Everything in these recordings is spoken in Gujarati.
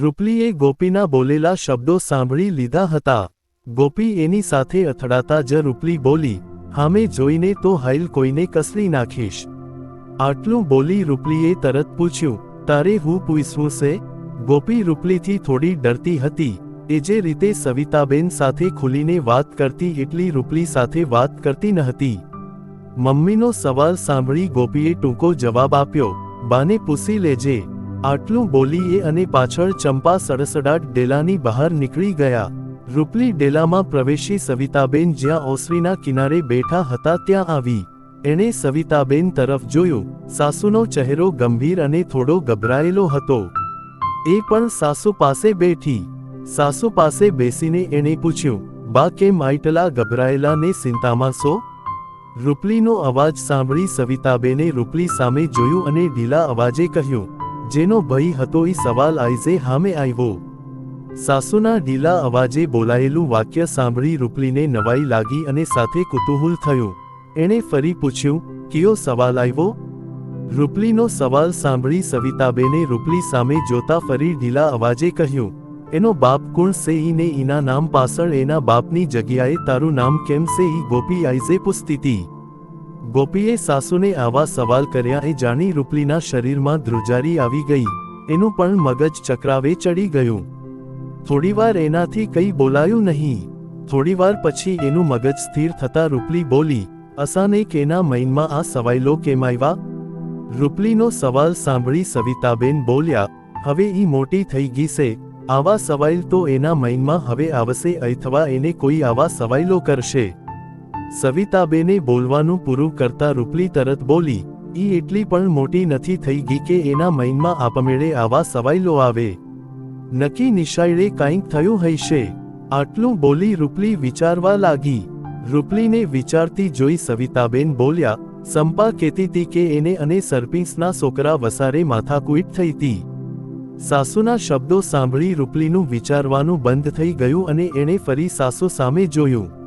રૂપલીએ ગોપીના બોલેલા શબ્દો સાંભળી લીધા હતા. ગોપી એની સાથે અથડાતા જ રૂપલી બોલી, હામે જોઈને તો હૈલ કોઈને કસરી નાખીશ. આટલું બોલી રૂપલીએ તરત પૂછ્યું, તારે હું પૂછવું છે? ગોપી રૂપલીથી થોડી ડરતી હતી. એ જે રીતે સવિતાબેન સાથે ખુલીને વાત કરતી એટલી રૂપલી સાથે વાત કરતી ન હતી. મમ્મીનો સવાલ સાંભળી ગોપીએ ટૂંકો જવાબ આપ્યો, બાને પૂછી લેજે. આટલું બોલી એ અને પાછળ ચંપા સડસડાટ ડેલાની બહાર નીકળી ગયા. રૂપલી ડેલામાં પ્રવેશી સવિતાબેન જ્યાં ઓસરીના કિનારે બેઠા હતા ત્યાં આવી. એણે સવિતાબેન તરફ જોયું. સાસુનો ચહેરો ગંભીર અને થોડો ગભરાયેલો હતો. એ પણ સાસુ પાસે બેઠી. સાસુ પાસે બેસીને એણે પૂછ્યું, બા, કેમ આટલા ગભરાયેલા ને ચિંતામાં સો રૂપલીનો અવાજ સાંભળી સવિતાબેને રૂપલી સામે જોયું અને ઢીલા અવાજે કહ્યું જેનો ભય હતો એ સવાલ આઈઝે હામે આવ્યો સાસુના ઢીલા અવાજે બોલાયેલું વાક્ય સાંભળી રૂપલીને નવાઈ લાગી અને સાથે કુતૂહલ થયું. એણે ફરી પૂછ્યું, કયો સવાલ આવ્યો રૂપલીનો સવાલ સાંભળી સવિતાબેને રૂપલી સામે જોતા ફરી ઢીલા અવાજે કહ્યું, એનો બાપ કોણ છે ઈને ઈના નામ પાછળ એના બાપની જગ્યાએ તારું નામ કેમ છે ઈ? ગોપી આઈઝે પૂછતી હતી ગોપીએ સાસુને આવા સવાલ કર્યા એ જાણી રૂપલીના શરીરમાં ધ્રુજારી આવી ગઈ. એનું પણ મગજ ચક્રાવે ચડી ગયું. થોડીવાર એનાથી કંઈ બોલાયું નહીં. થોડીવાર પછી એનું મગજ સ્થિર થતા રૂપલી બોલી અસાને કેના મૈનમાં આ સવાયલો કેમ આવ્યા? રૂપલીનો સવાલ સાંભળી સવિતાબેન બોલ્યા, હવે ઈ મોટી થઈ ગઈ આવા સવાઈલ તો એના મૈનમાં હવે આવશે અથવા એને કોઈ આવા સવાઈલો કરશે. સવિતાબેને બોલવાનું પૂરું કરતા રૂપલી તરત બોલી, ઈ એટલી પણ મોટી નથી થઈ ગઈ કે એના મૈનમાં આપમેળે આવા સવાઈલો આવે. નક્કી નિશાળે કાંઈક થયું હશે આટલું બોલી રૂપલી વિચારવા લાગી. રૂપલીને વિચારતી જોઈ સવિતાબેન બોલ્યા, સંપા કહેતી હતી કે એને અને સરપીંસના છોકરા વસારે માથાકૂટ થઈ હતી સાસુના શબ્દો સાંભળી રૂપલીનું વિચારવાનું બંધ થઈ ગયું અને એણે ફરી સાસુ સામે જોયું.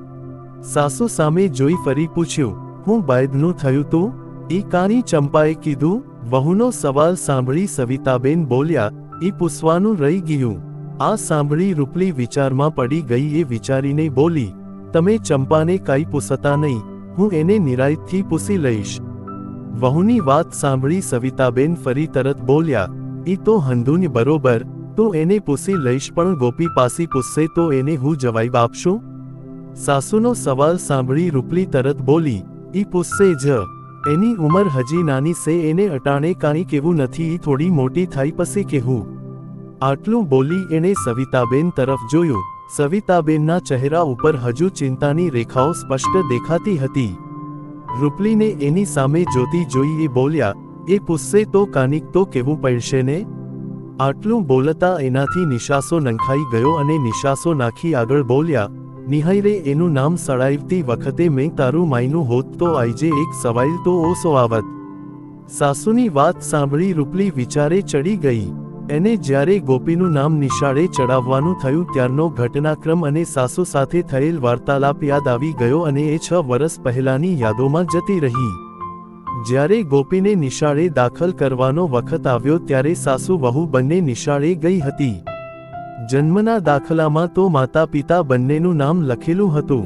સાસુ સામે જોઈ ફરી પૂછ્યું, હું બાયદનું થયું તું? ઈ કાની ચંપાએ કીધું, વહુનો સવાલ સાંભળી સવિતાબેન બોલ્યા, ઈ પૂછવાનું રહી ગયું. આ સાંભળી રૂપલી વિચારમાં પડી ગઈ એ વિચારીને બોલી, તમે ચંપાને કાંઈ પૂછતા નહીં, હું એને નિરાયતથી પૂછી લઈશ. વહુની વાત સાંભળી સવિતાબેન ફરી તરત બોલ્યા, ઈ તો હંધુની બરોબર, તો એને પૂછી લઈશ પણ ગોપી પાસી પૂછશે તો એને હું જવાબ આપશું? સાસુનો સવાલ સાંભળી રૂપલી તરત બોલી, ઈ પૂછશે જ. એની ઉંમર હજી નાની છે એને અટાણે કાંઈ કેવું નથી, ઈ થોડી મોટી થાય પછી કેવું આટલું બોલી એણે સવિતાબેન તરફ જોયું. સવિતાબેનના ચહેરા ઉપર હજુ ચિંતાની રેખાઓ સ્પષ્ટ દેખાતી હતી. રૂપલીને એની સામે જોતી જોઈ એ બોલ્યા, એ પૂછશે તો કાનિક તો કેવું પડશે ને? આટલું બોલતા એનાથી નિશાસો નંખાઈ ગયો અને નિશાસો નાખી આગળ બોલ્યા નિહાયરે એનું નામ સળાવતી વખતે મેં તારું માયનું હોત તો આઈજે એક સવાલ તો ઓસો આવત. સાસુની વાત સાંભળી રૂપલી વિચારે ચડી ગઈ. એને જ્યારે ગોપીનું નામ નિશાળે ચડાવવાનું થયું ત્યારનો ઘટનાક્રમ અને સાસુ સાથે થયેલ વાર્તાલાપ યાદ આવી ગયો અને એ છ વર્ષ પહેલાની યાદોમાં જતી રહી. જ્યારે ગોપીને નિશાળે દાખલ કરવાનો વખત આવ્યો ત્યારે સાસુ વહુ બંને નિશાળે ગઈ હતી. જન્મના દાખલામાં તો માતા પિતા બંનેનું નામ લખેલું હતું.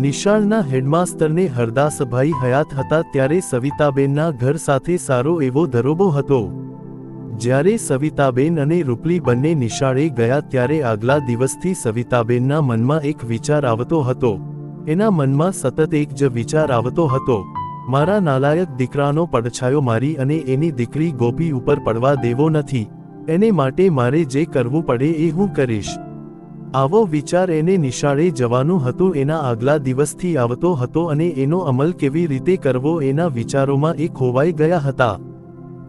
નિશાળના હેડમાસ્તરને હરદાસભાઈ હયાત હતા ત્યારે સવિતાબેનના ઘર સાથે સારો એવો ધરોબો હતો. જ્યારે સવિતાબેન અને રૂપલી બંને નિશાળે ગયા ત્યારે આગલા દિવસથી સવિતાબેનના મનમાં એક વિચાર આવતો હતો. એના મનમાં સતત એક જ વિચાર આવતો હતો. મારા નાલાયક દીકરાનો પડછાયો મારી અને એની દીકરી ગોપી ઉપર પડવા દેવો નથી. એને માટે મારે જે કરવું પડે એ હું કરીશ. આવો વિચાર એને નિશાળે જવાનું હતું, એના આગલા દિવસથી આવતો હતો અને એનો અમલ કેવી રીતે કરવો એના વિચારોમાં એ ખોવાઈ ગયા હતા.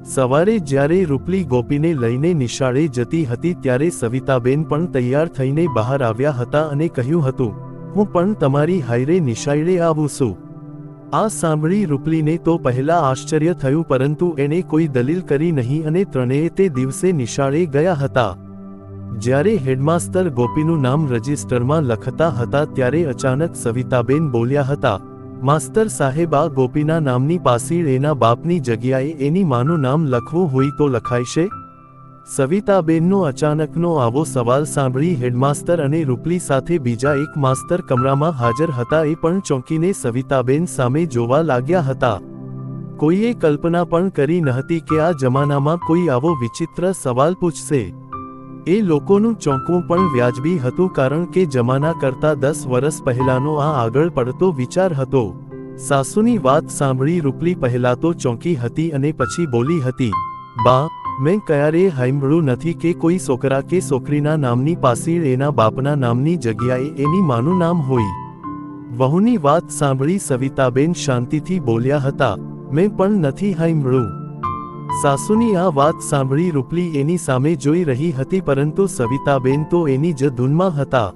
સવારે જ્યારે રૂપલી ગોપીને લઈને નિશાળે જતી હતી ત્યારે સવિતાબેન પણ તૈયાર થઈને બહાર આવ્યા હતા અને કહ્યું હતું, હું પણ તમારી હાઈરે નિશાળે આવું છું. આ સાંભળી રૂપલીને તો પહેલા આશ્ચર્ય થયું પરંતુ એણે કોઈ દલીલ કરી નહીં અને ત્રણેય તે દિવસે નિશાળે ગયા હતા. જ્યારે હેડમાસ્તર ગોપીનું નામ રજિસ્ટરમાં લખતા હતા ત્યારે અચાનક સવિતાબેન બોલ્યા હતા, માસ્તર સાહેબ, આ ગોપીના નામની પાસીળ એના બાપની જગ્યાએ એની માનું નામ લખવું હોય તો લખાયશે સવિતાબેનનો અચાનકનો આવો સવાલ સાંભળી હેડમાસ્ટર અને રૂપલી સાથે બીજા એક માસ્તર કમરામાં હાજર હતા એ પણ ચોંકીને સવિતાબેન સામે જોવા લાગ્યા હતા. કોઈએ કલ્પના પણ કરી નહોતી કે આ જમાનામાં કોઈ આવો વિચિત્ર સવાલ પૂછશે. એ લોકોનું ચોંકવું પણ વ્યાજબી હતું કારણ કે જમાના કરતા દસ વર્ષ પહેલાનો આ આગળ પડતો વિચાર હતો. સાસુની વાત સાંભળી રૂપલી પહેલા તો ચોંકી હતી અને પછી બોલી હતી, બા મેં ક્યારેય હાઈમળું નથી કે કોઈ છોકરા કે છોકરીના નામની પાસે એના બાપના નામની જગ્યાએ એની માનું નામ હોય. વહુની વાત સાંભળી સવિતાબેન શાંતિથી બોલ્યા હતા, મેં પણ નથી હાઈમળું. સાસુની આ વાત સાંભળી રૂપલી એની સામે જોઈ રહી હતી પરંતુ સવિતાબેન તો એની જ ધૂનમાં હતા.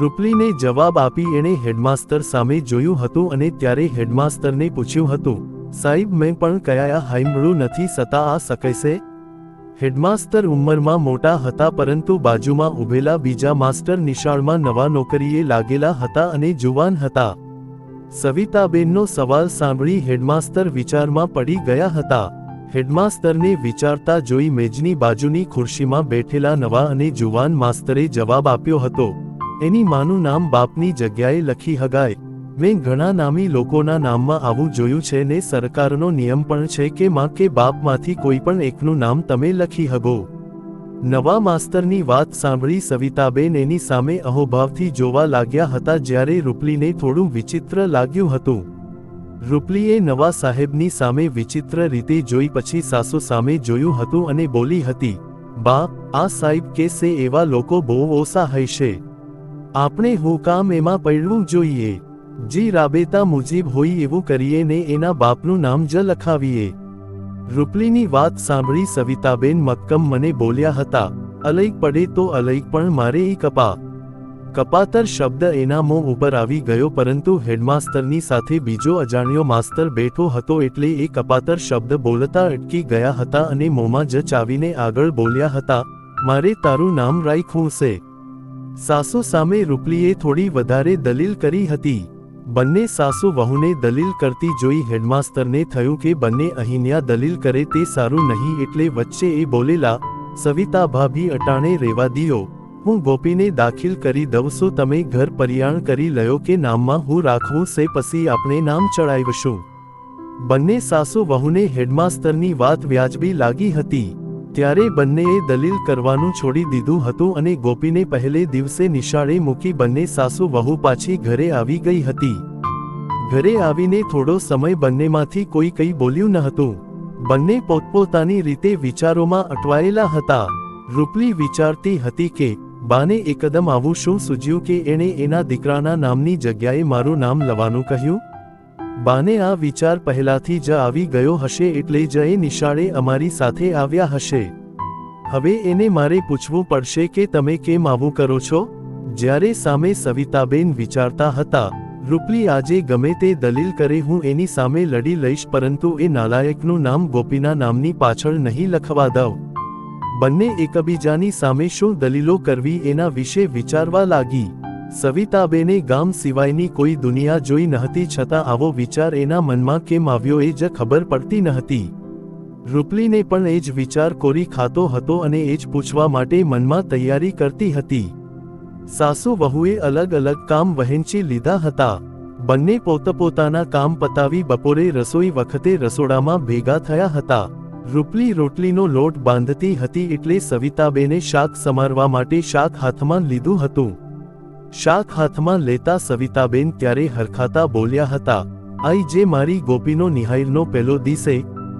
રૂપલીને જવાબ આપી એણે હેડમાસ્ટર સામે જોયું હતું અને ત્યારે હેડમાસ્ટરને પૂછ્યું હતું, સાહેબ, મેં પણ કયા હાઈમળું નથી સતા આ શકાશે હેડમાસ્ટર ઉંમરમાં મોટા હતા પરંતુ બાજુમાં ઊભેલા બીજા માસ્ટર નિશાળમાં નવા નોકરીએ લાગેલા હતા અને જુવાન હતા. સવિતાબેનનો સવાલ સાંભળી હેડમાસ્ટર વિચારમાં પડી ગયા હતા. હેડમાસ્ટરને વિચારતા જોઈ મેજની બાજુની ખુરશીમાં બેઠેલા નવા અને જુવાન માસ્તરે જવાબ આપ્યો હતો. એની માનું નામ બાપની જગ્યાએ લખી હગાય. મેં ઘણા નામી લોકોના નામમાં આવું જોયું છે ને સરકારનો નિયમ પણ છે કે માં કે બાપમાંથી કોઈ પણ એકનું નામ તમે લખી હગો. નવા માસ્તરની વાત સાંભળી સવિતાબેન એની સામે અહોભાવથી જોવા લાગ્યા હતા જ્યારે રૂપલીને થોડું વિચિત્ર લાગ્યું હતું. રૂપલીએ નવા સાહેબની સામે વિચિત્ર રીતે જોઈ પછી સાસુ સામે જોયું હતું અને બોલી હતી બા આ સાહેબ કે સે એવા લોકો બહુ ઓછા હૈશે. આપણે હું કામ એમાં પડવું જોઈએ. જી રાબેતા મુજીબ હોય એવું કરીએ ને એના બાપનું નામ જ લખાવીએ. રૂપલીની વાત સાંભળી સવિતાબેન મક્કમ મને બોલ્યા હતા, અલૈક પડે તો અલૈક પણ મારે એ કપા. કપાતર શબ્દ એના મોં ઉપર આવી ગયો પરંતુ હેડમાસ્તરની સાથે બીજો અજાણ્યો માસ્તર બેઠો હતો એટલે એ કપાતર શબ્દ બોલતા અટકી ગયા હતા અને મોંમાં જ ચાવીને આગળ બોલ્યા હતા, મારે તારું નામ રાખ્યું છે સાસુ સામે રૂપલીએ થોડી વધારે દલીલ કરી હતી. બંને સાસુ વહુને દલીલ કરતી જોઈ હેડમાસ્તરને થયું કે બંને અહીંન્યા દલીલ કરે તે સારું નહીં એટલે વચ્ચે એ બોલેલા, સવિતા ભાભી અટાણે રેવા દિયો, હું ગોપીને દાખિલ કરી દઉં છું, તમે ઘર પરિયાણ કરી લયો કે નામમાં હું રાખવું છે પછી આપણે નામ ચડાવીશું બંને સાસુ વહુને હેડમાસ્તરની વાત વ્યાજબી લાગી હતી. ત્યારે બંનેએ દલીલ કરવાનું છોડી દીધું હતું અને ગોપીને પહેલે દિવસે નિશાળે મૂકી બંને સાસુ વહુ પાછી ઘરે આવી ગઈ હતી. ઘરે આવીને થોડો સમય બંનેમાંથી કોઈ કંઈ બોલ્યું ન હતું. બંને પોતપોતાની રીતે વિચારોમાં અટવાયેલા હતા. રૂપલી વિચારતી હતી કે, બાને એકદમ આવું શું સૂજ્યું કે એણે એના દીકરાના નામની જગ્યાએ મારું નામ લવાનું કહ્યું? બાને આ વિચાર પહેલાથી જ આવી ગયો હશે એટલે જ એ નિશાળે અમારી સાથે આવ્યા હશે. હવે એને મારે પૂછવું પડશે કે તમે કેમ આવું કરો છો? જ્યારે સામે સવિતાબેન વિચારતા હતા, રૂપલી આજે ગમે તે દલીલ કરે હું એની સામે લડી લઈશ પરંતુ એ નાલાયકનું નામ ગોપીના નામની પાછળ નહીં લખવા દઉં. બંને એકબીજાની સામે શું દલીલો કરવી એના વિશે વિચારવા લાગી. સવિતાબેને ગામ સિવાયની કોઈ દુનિયા જોઈ નહતી છતાં આવો વિચાર એના મનમાં કેમ આવ્યો એ જ ખબર પડતી નહતી. રૂપલીને પણ એ જ વિચાર કોરી ખાતો હતો અને એ જ પૂછવા માટે મનમાં તૈયારી કરતી હતી. સાસુ વહુએ અલગ અલગ કામ વહેંચી લીધા હતા. બંને પોતપોતાના કામ પતાવી બપોરે રસોઈ વખતે રસોડામાં ભેગા થયા હતા. રૂપલી રોટલીનો લોટ બાંધતી હતી એટલે સવિતાબેને શાક સમારવા માટે શાક હાથમાં લીધું હતું. શાક હાથમાં લેતા સવિતાબેન ત્યારે હરખાતા બોલ્યા હતા, આઈ જે મારી ગોપીનો નિહાયરનો પેલો દિસે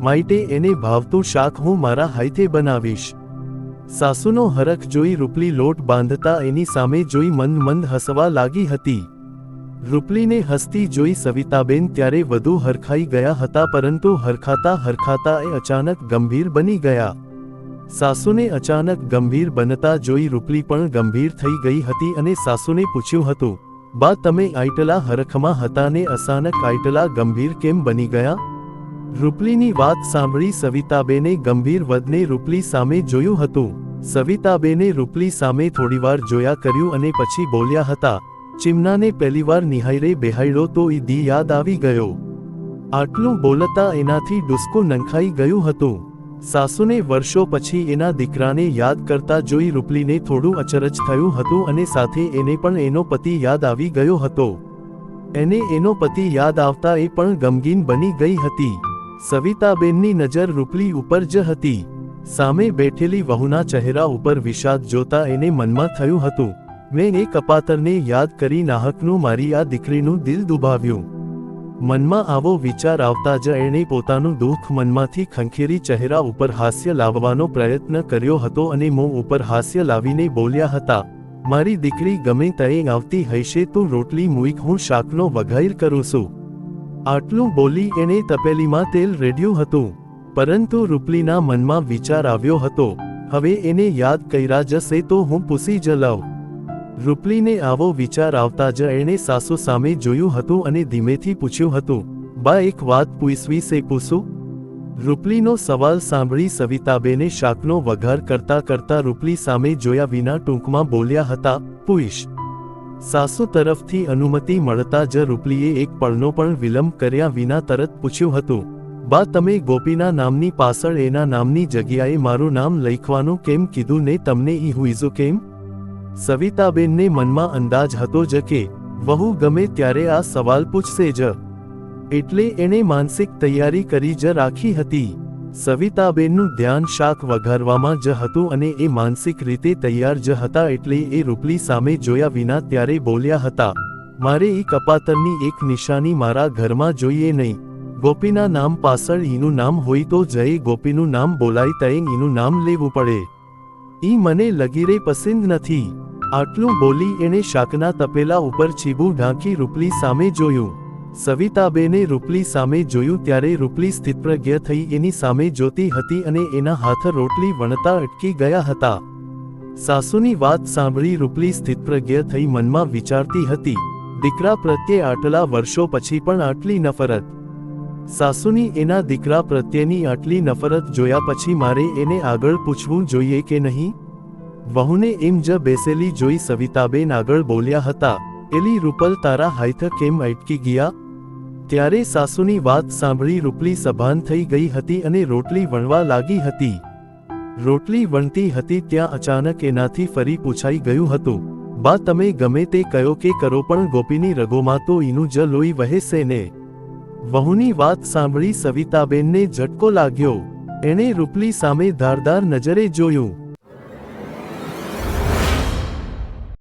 માઇટે એને ભાવતું શાક હું મારા હાથે બનાવીશ. સાસુનો હરખ જોઈ રૂપલી લોટ બાંધતા એની સામે જોઈ મન મંદ હસવા લાગી હતી. રૂપલીને હસતી જોઈ સવિતાબેન ત્યારે વધુ હરખાઈ ગયા હતા પરંતુ હરખાતા હરખાતા એ અચાનક ગંભીર બની ગયા. સાસુને અચાનક ગંભીર બનતા જોઈ રૂપલી પણ ગંભીર થઈ ગઈ હતી અને સાસુને પૂછ્યું હતું, બા, તમે આઈટલા હરખમાં હતા ને અચાનક આઈટલા ગંભીર કેમ બની ગયા? રૂપલીની વાત સાંભળી સવિતાબેને ગંભીર વધને રૂપલી સામે જોયું હતું. સવિતાબેને રૂપલી સામે થોડીવાર જોયા કર્યું અને પછી બોલ્યા હતા, ચિમનાને પહેલીવાર નિહાયરે બેહાડ્યો તો ઈ દી યાદ આવી ગયો. આટલું બોલતા એનાથી ડુસ્કો નંખાઈ ગયું હતું. સાસુને વર્ષો પછી એના દીકરાને યાદ કરતા જોઈ રૂપલીને થોડું અચરજ થયું હતું અને સાથે એને પણ એનો પતિ યાદ આવી ગયો હતો. એને એનો પતિ યાદ આવતા એ પણ ગમગીન બની ગઈ હતી. સવિતાબેનની નજર રૂપલી ઉપર જ હતી. સામે બેઠેલી વહુના ચહેરા ઉપર વિષાદ જોતા એને મનમાં થયું હતું. મેં એ કપાતરને યાદ કરી નાહકનું મારી આ દીકરીનું દિલ દુભાવ્યું. મનમાં આવો વિચાર આવતા જ એણે પોતાનું દુઃખ મનમાંથી ખંખેરી ચહેરા ઉપર હાસ્ય લાવવાનો પ્રયત્ન કર્યો હતો અને મોં ઉપર હાસ્ય લાવીને બોલ્યા હતા, મારી દીકરી ગમે તયે આવતી હૈશે તું રોટલી મૂઈક હું શાકનો વઘાઈર કરું છું. આટલું બોલી એણે તપેલીમાં તેલ રેડ્યું હતું, પરંતુ રૂપલીના મનમાં વિચાર આવ્યો હતો, હવે એને યાદ કર્યા જશે તો હું પૂસી જ લઉં. રૂપલીને આવો વિચાર આવતા જ એણે સાસુ સામે જોયું હતું અને ધીમેથી પૂછ્યું હતું, બા, એક વાત પૂછવી સે પૂછું? રૂપલીનો સવાલ સાંભળી સવિતાબેને શાકનો વઘાર કરતા કરતા રૂપલી સામે જોયા વિના ટૂંકમાં બોલ્યા હતા, પૂઈશ. સાસુ તરફથી અનુમતિ મળતા જ રૂપલીએ એક પળનો પણ વિલંબ કર્યા વિના તરત પૂછ્યું હતું, બા, તમે ગોપીના નામની પાછળ એના નામની જગ્યાએ મારું નામ લખવાનું કેમ કીધું ને તમને ઈ હુઈઝું કેમ? સવિતાબેનને મનમાં અંદાજ હતો જ કે વહુ ગમે ત્યારે આ સવાલ પૂછશે જ. એટલે એણે માનસિક તૈયારી કરી જ રાખી હતી. સવિતાબેનનું ધ્યાન શાક વઘારવામાં જ હતું અને એ માનસિક રીતે તૈયાર જ હતા એટલે એ રૂપલી સામે જોયા વિના ત્યારે બોલ્યા હતા, મારે એ કપાતરની એક નિશાની મારા ઘરમાં જોઈએ નહીં. ગોપીના નામ પાછળ ઈનું નામ હોય તો જય ગોપીનું નામ બોલાય તય ઈનું નામ લેવું પડે. ઈ મને લગીરે પસંદ નથી. આટલું બોલી એણે શાકના તપેલા ઉપર ચીબું ઢાંકી રૂપલી સામે જોયું. સવિતાબેને રૂપલી સામે જોયું ત્યારે રૂપલી સ્થિતપ્રજ્ઞ થઈ એની સામે જોતી હતી અને એના હાથ રોટલી વણતા અટકી ગયા હતા. સાસુની વાત સાંભળી રૂપલી સ્થિતપ્રજ્ઞ થઈ મનમાં વિચારતી હતી. દીકરા પ્રત્યે આટલા વર્ષો પછી પણ આટલી નફરત. સાસુની એના દીકરા પ્રત્યેની આટલી નફરત જોયા પછી મારે એને આગળ પૂછવું જોઈએ કે નહીં? વહુને એમ જ બેસેલી જોઈ સવિતાબેન આગળ બોલ્યા હતા, એલી રૂપલ તારા હાઈથ કેમ અટકી ગયા? ત્યારે સાસુની વાત સાંભળી રૂપલી સભાન થઈ ગઈ હતી અને રોટલી વણવા લાગી હતી. રોટલી વણતી હતી ત્યાં અચાનક એનાથી ફરી પૂછાઈ ગયું હતું, બા, તમે ગમે તે કયો કે કરો, પણ ગોપીની રગોમાં તો ઈનું જ લોહી વહેશે ને? વહુની વાત સાંભળી સવિતાબેનને ઝટકો લાગ્યો. એણે રૂપલી સામે ધારદાર નજરે જોયું.